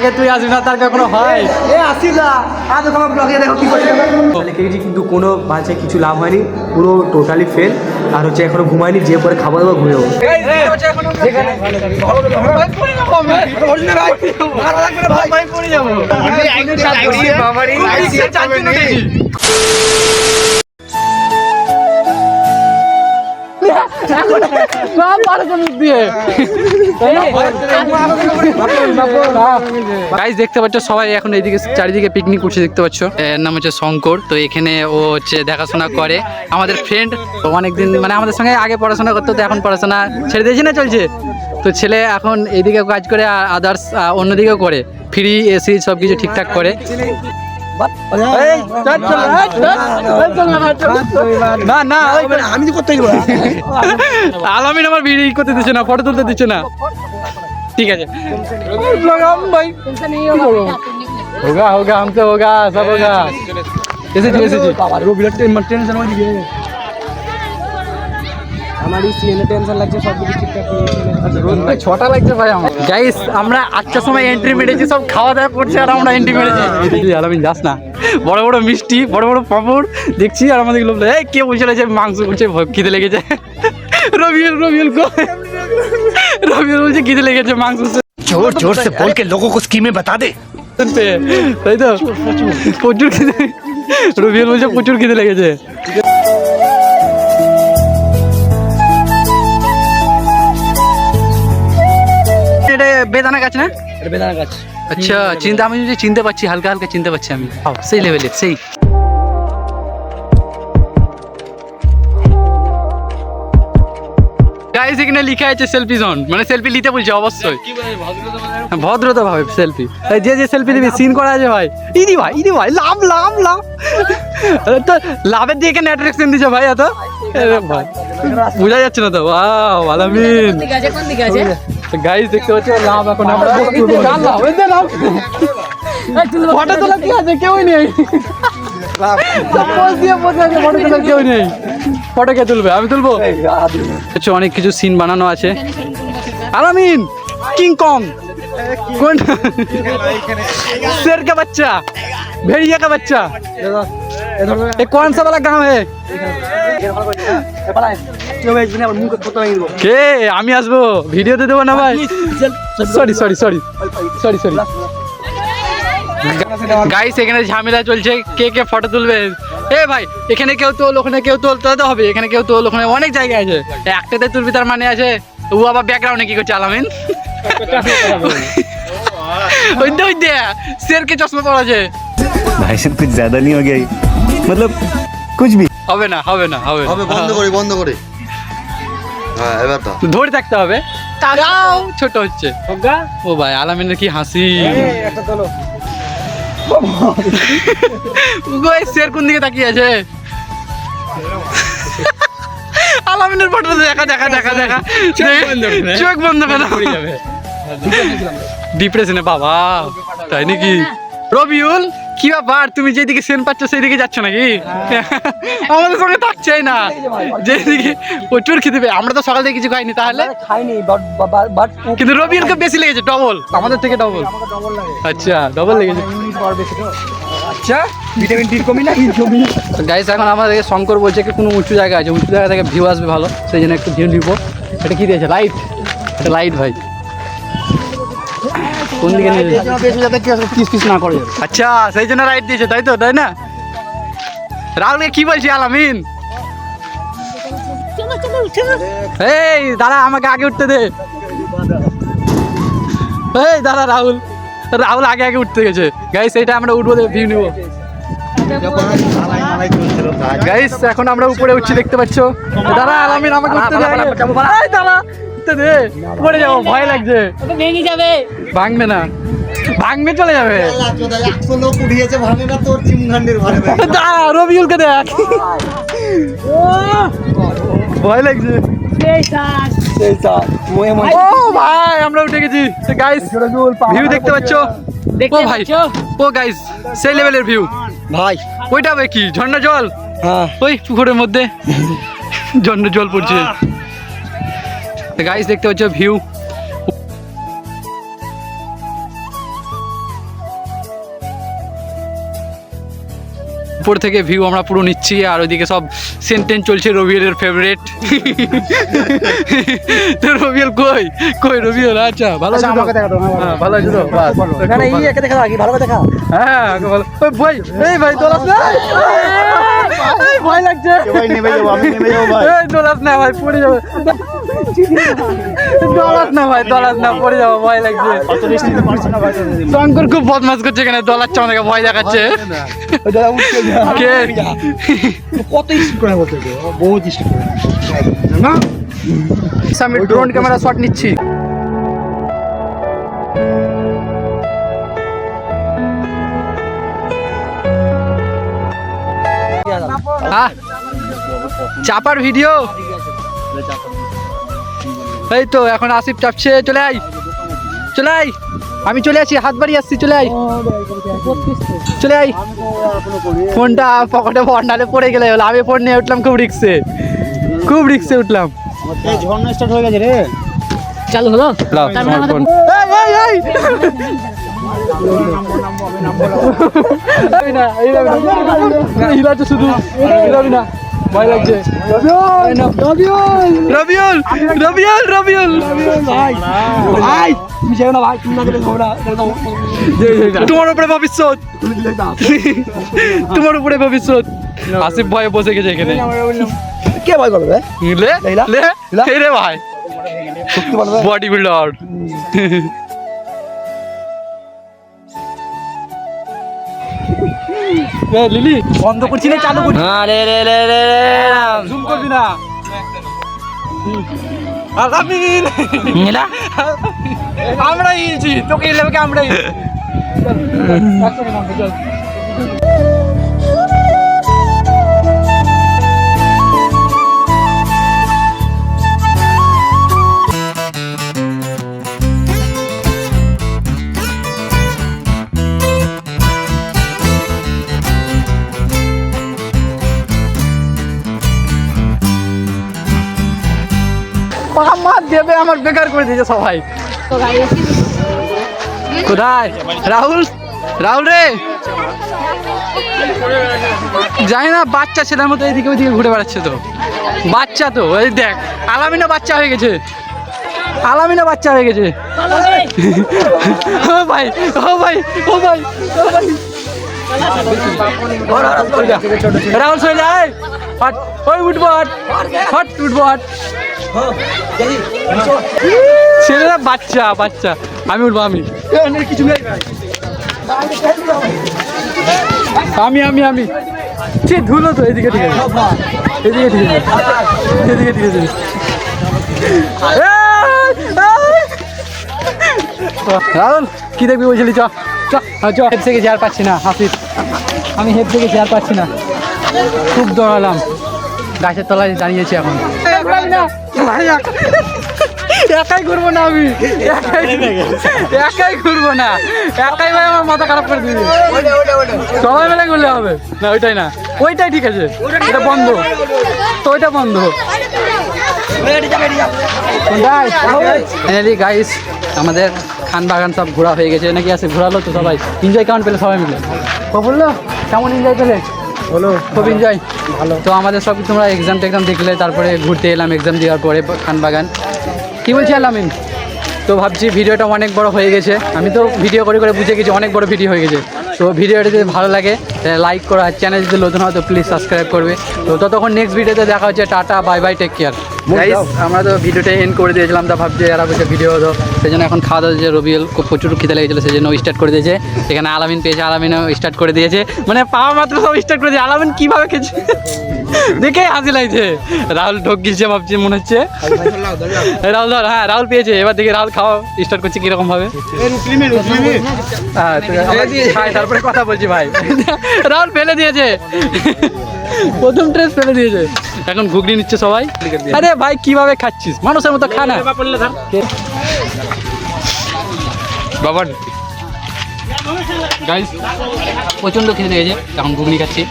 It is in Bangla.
ব্লগে তুই আসবি না তার কখনো হয়? এ আসি না। আজ তোমার ব্লগে দেখো কি লিখে কিন্তু কোনো বাচ্চা কিছু লাভ হয়নি পুরো টোটালি ফেল আর হচ্ছে এখনও ঘুমায়নি যে পরে দেখতে সবাই এখন এইদিকে চারিদিকে পিকনিক দেখতে পাচ্ছ? এর নাম হচ্ছে শঙ্কর। তো এখানে ও হচ্ছে দেখাশোনা করে। আমাদের ফ্রেন্ড অনেকদিন মানে আমাদের সঙ্গে আগে পড়াশোনা করতো, তো এখন পড়াশোনা ছেড়ে দিয়েছে না চলছে? তো ছেলে এখন এইদিকে কাজ করে আর আদার্স অন্যদিকেও করে। ফ্রি এসি সব কিছু ঠিকঠাক করে। না আলামিন আমার বিয়ে করতে দিচ্ছে না ফটো তুলতে দিচ্ছে না ঠিক আছে ভাই হোগা হোগা হামসে হোগা সব হোগা এসেছি এসেছি বাবা রবিরা টেনশন হয়ে গিয়ে আমার সময় এন্ট্রি মেরেছি সব খাওয়া দাওয়া করছি আর আমরা এন্ট্রি মেরেছি। বড় বড় মিষ্টি দেখছি আর আমাদের লোক এই কে মাংস করছে খিদে লেগেছে। রবিউল রবিউল কো রবিউল বলছে খিদে লেগেছে মাংস জোর জোর সে বল স্কিমে বাতা দে। তাই তো? প্রচুর খিদে রবিউল বলছে প্রচুর খিদে লেগেছে। বেদানা গাছ না? বেদানা গাছ। আচ্ছা চিন্তা আমি চিনতে পারছি হালকা হালকা চিনতে পারছি আমি। সেই লেভেলের সেই। গাইস এখানে লিখা আছে সেলফি জোন মানে সেলফি নিতে বলছে অবশ্যই। ভদ্রতা ভাবে সেলফি যে যে সেলফি দিবি সিন করা আছে ভাই। ইদি ভাই ইদি ভাই লাভ লাভ লাভ। তো লাভের দিয়ে এখানে অ্যাট্রাকশন দিছে ভাই এত? ভাই। বোঝা যাচ্ছে না তো? ওয়াও আলামিন। গাইস দেখতে পাচ্ছ লাভ এখন আমরা কার লাভ এই যে লাভ ফটো তোলা কি আছে কেউই নেই পোজ দিয়ে বসে আছে ফটো তোলা কেউ নেই ফটো কে তুলবে আমি তুলবো আচ্ছা অনেক কিছু সিন বানানো আছে আলামিন কিং কং কোন शेर का बच्चा भेड़िया का बच्चा ये कौन सा वाला गांव है কে? আমি আসব। ভিডিওতে দেবো না ভাই। Sorry sorry sorry sorry sorry guys এখানে ঝামেলা চলছে। কে কে ফটো তুলবে? এ ভাই এখানে কেউ তোল ওখানে কেউ তোল তো হবে। এখানে কেউ তোল ওখানে অনেক জায়গা আছে। একটাতে তুলবি তার মানে আছে ও আবার ব্যাকগ্রাউন্ডে কি করছে আলামিন? ওই দে ওই দে শের কে চশমা পড়া আছে। ভাই সব জ্যাদা নি হয়ে গই মতলব কুছ ভি হবে না হবে না হবে হবে বন্ধ করি বন্ধ করি। হ্যাঁ এবার তো ধরে থাকতে হবে। ছোট হচ্ছে। ও ভাই আলামিনের কি হাসি। শের কোন দিকে তাকিয়ে আছে? আলামিনের ফটো দেখা দেখা দেখা দেখা। চোখ বন্ধ কেন ডিপ্রেশনে বাবা। তাই নাকি? রবিউল কি ব্যাপার? তুমি যেদিকে সেন পাচ্ছ সেই দিকে যাচ্ছ নাকি? আমাদের সঙ্গে থাকছেই না। যেদিকে প্রচুর খেতে পেয়ে আমরা তো সকাল থেকে কিছু খাইনি তাহলে। খাইনি কিন্তু রবিউলকে বেশি লেগেছে ডবল আমাদের থেকে ডবল আচ্ছা ডবল লেগেছে। আচ্ছা। ভিটামিন ডি কমি না কমি? গাইস এখন আমাদের শঙ্কর বলছে কি কোনো উঁচু জায়গা আছে। উঁচু জায়গা থেকে ভিউ আসবে ভালো। সেই জন্য একটু ভিউ নিব। এটা কি দিয়েছে? লাইট এটা লাইট ভাই। কোন দিকে নিয়ে যাবে? বেশি যাতে কি পিস পিস না করে। আচ্ছা সেই জন্য রাইট দিয়েছে তাই তো তাই না? রাহুলকে কি বলছি আলামিন? এই দাঁড়া আমাকে আগে উঠতে দে। এই দাঁড়া রাহুল। রাহুল আগে আগে উঠতে গেছে। গাইস এইটা আমরা উঠবো ভিউ নিবো। গাইস এখন আমরা উপরে উঠছি দেখতে পাচ্ছ? দাদা আলামিন আমাকে উঠতে দে আগে। দে। পড়ে যাব ভয় লাগছে। ভেঙে যাবে। ভাঙবে না। ভাঙবে চলে যাবে। লোক উঠিয়েছে ভাঙে না তোর চিমঘান্ডির ঘরে রবিউলকে দেখ। ভয় লাগছে। ও ভাই আমরা উঠে গেছি। গাইস ভিউ দেখতে পাচ্ছ? ও ভাই ও গাইস সেই লেভেলের ভিউ ভাই। ওইটা কি? ঝর্ণা জল? হ্যাঁ। ওই পুকুরের মধ্যে। ঝর্ণা জল পড়ছে। গাইস দেখতে পাচ্ছ ভিউ উপর থেকে ভিউ আমরা পুরো নিচ্ছি আর ওইদিকে সব সেন্টেন চলছে রবিয়েলের ফেভারেট তো রবিয়েল কই কই রবিয়েল আচ্ছা ভালো আছো ভালো আছো তো না না এই দেখা আগে ভালো দেখা হ্যাঁ ভালো ওই ভাই এই ভাই তোলাস না এই ভয় লাগছে ভাই নেমে যাব আমি নেমে যাব ভাই এই তোলাস না ভাই পড়ে যাবে দোলাস না ভাই দোলাস না পড়ে যাব ভয় লাগছে। অত রিস্ক নিতে পারছি না ভাই। শঙ্কর খুব বদমাস করছে এখানে দলাচ্ছে আমাদেরকে ভয় দেখাচ্ছে। কে? কত স্পিড করে বলতে বহুত স্পিড করে। না? আমি ড্রোন ক্যামেরা শট নিচ্ছি। চাপার ভিডিও এই তো এখন আসিফ চাপছে চলে আই চলে আই আমি চলে আসি হাত বাড়ি আসছি চলে আই চলে আই ফোনটা পকেটে বন্ডালে পড়ে গেলে হলো। আমি ফোন নিয়ে উঠলাম খুব রিক্সে। খুব রিক্সে উঠলাম। এই ঝর্ণা স্টার্ট হয়ে গেছে রে। চালু হলো? তোমার এই এই এই! না এই না হিলাচ্ছে শুধু। না। ভয় লাগছে। রবিউল রবিউল। রবিউল রবিউল ভাই। তুমি যেও না ভাই তুমি না গেলে হবে। তোমার উপরে ভবিষ্যৎ। তোমার উপরে ভবিষ্যৎ। আসিফ ভয়ে বসে গেছে এখানে। কে ভয় করবে? লে লে রে ভাই। বডি বিল্ডার লিলি। বন্ধ করছি না চালু করছি। আরে রে রে রে রে জুম করবি না। আগামিন নীলা? আমরা তোকে আমরা আমার আমার বেকার করে দিয়েছে সবাই। কোথায়? রাহুল? রাহুল রে? জানি না, বাচ্চা ছেলের মতো এইদিকে ওইদিকে ঘুরে বেড়াচ্ছে তো। বাচ্চা তো ওই দেখ আলামিনা বাচ্চা হয়ে গেছে। আলামিনা বাচ্চা হয়ে গেছে। ও ভাই ও ভাই ও ভাই ও ভাই। রাহুল সই যায়। হট ওই উঠবো হট হট উঠবো হট ছেলেরা বাচ্চা বাচ্চা। আমি উঠবো আমি। কিছু নেই আমি আমি আমি। সে ধুলো তো এদিকে ঠিক আছে এদিকে। ঠিক আছে এদিকে। ঠিক আছে। রাহুল কি দেখবি বলছিলি? চ হ্যাঁ, চ। হেড থেকে চেয়ার পাচ্ছি না হাফিজ। আমি হেড থেকে চেয়ার পাচ্ছি না। খুব দৌড়ালাম গাছের তলায় দাঁড়িয়েছি এখন। একাই ঘুরবো না আমি। একাই একাই ঘুরবো না। একাই ভাই আমার মাথা খারাপ করে দিবি। সবাই মিলে ঘুরলে হবে। না ওইটাই না। ওইটাই ঠিক আছে। এটা বন্ধ। তো ওইটা বন্ধ। গাইস আমাদের খান বাগান সব ঘোরা হয়ে গেছে। নাকি আছে? ঘোরালো তো সবাই। এনজয় কেমন পেলে সবাই মিলে। বলল কেমন এনজয় পেলে? হলো? খুব এনজয় ভালো। তো আমাদের সব তোমরা এক্সাম টেক্সাম দেখলে তারপরে ঘুরতে এলাম এক্সাম দেওয়ার পরে খানবাগান কী বলছি আলামিন তো ভাবছি ভিডিওটা অনেক বড় হয়ে গেছে। আমি তো ভিডিও করে করে বুঝে গেছি অনেক বড় ভিডিও হয়ে গেছে। তো ভিডিওটা যদি ভালো লাগে লাইক করা আর চ্যানেল যদি নতুন হয় তো প্লিজ সাবস্ক্রাইব করবে। তো ততক্ষণ নেক্সট ভিডিওতে দেখা হচ্ছে tata bye bye take care আমরা তো ভিডিওটা এন্ড করে দিয়েছিলাম তা ভাবছি এরা বলছে ভিডিও তো সেই জন্য এখন খাওয়া দাওয়া যে রবিউল খুব প্রচুর খিদে লেগেছিলো সেই জন্য স্টার্ট করে দিয়েছে। এখানে আলামিন পেয়েছে আলামিনও স্টার্ট করে দিয়েছে। মানে পাওয়া মাত্র সব স্টার্ট করে দিয়েছে। আলামিন কীভাবে খেয়েছে? দেখে হাসি লাগছে। রাহুল ঢোক গিয়েছে ভাবছি মনে হচ্ছে। রাহুল ধর হ্যাঁ রাহুল পেয়েছে। এবার দেখি রাহুল খাওয়া স্টার্ট করছে কীরকম ভাবে হ্যাঁ তারপরে কথা বলছি ভাই। রাহুল ফেলে দিয়েছে। প্রথম ট্রেস ফেলে দিয়েছে। এখন ঘুগনি নিচ্ছে সবাই। আরে ভাই, কীভাবে খাচ্ছিস? মানুষের মতো খানা বাবা গাইস প্রচণ্ড খেতে দিয়েছে এখন ঘুগনি খাচ্ছি।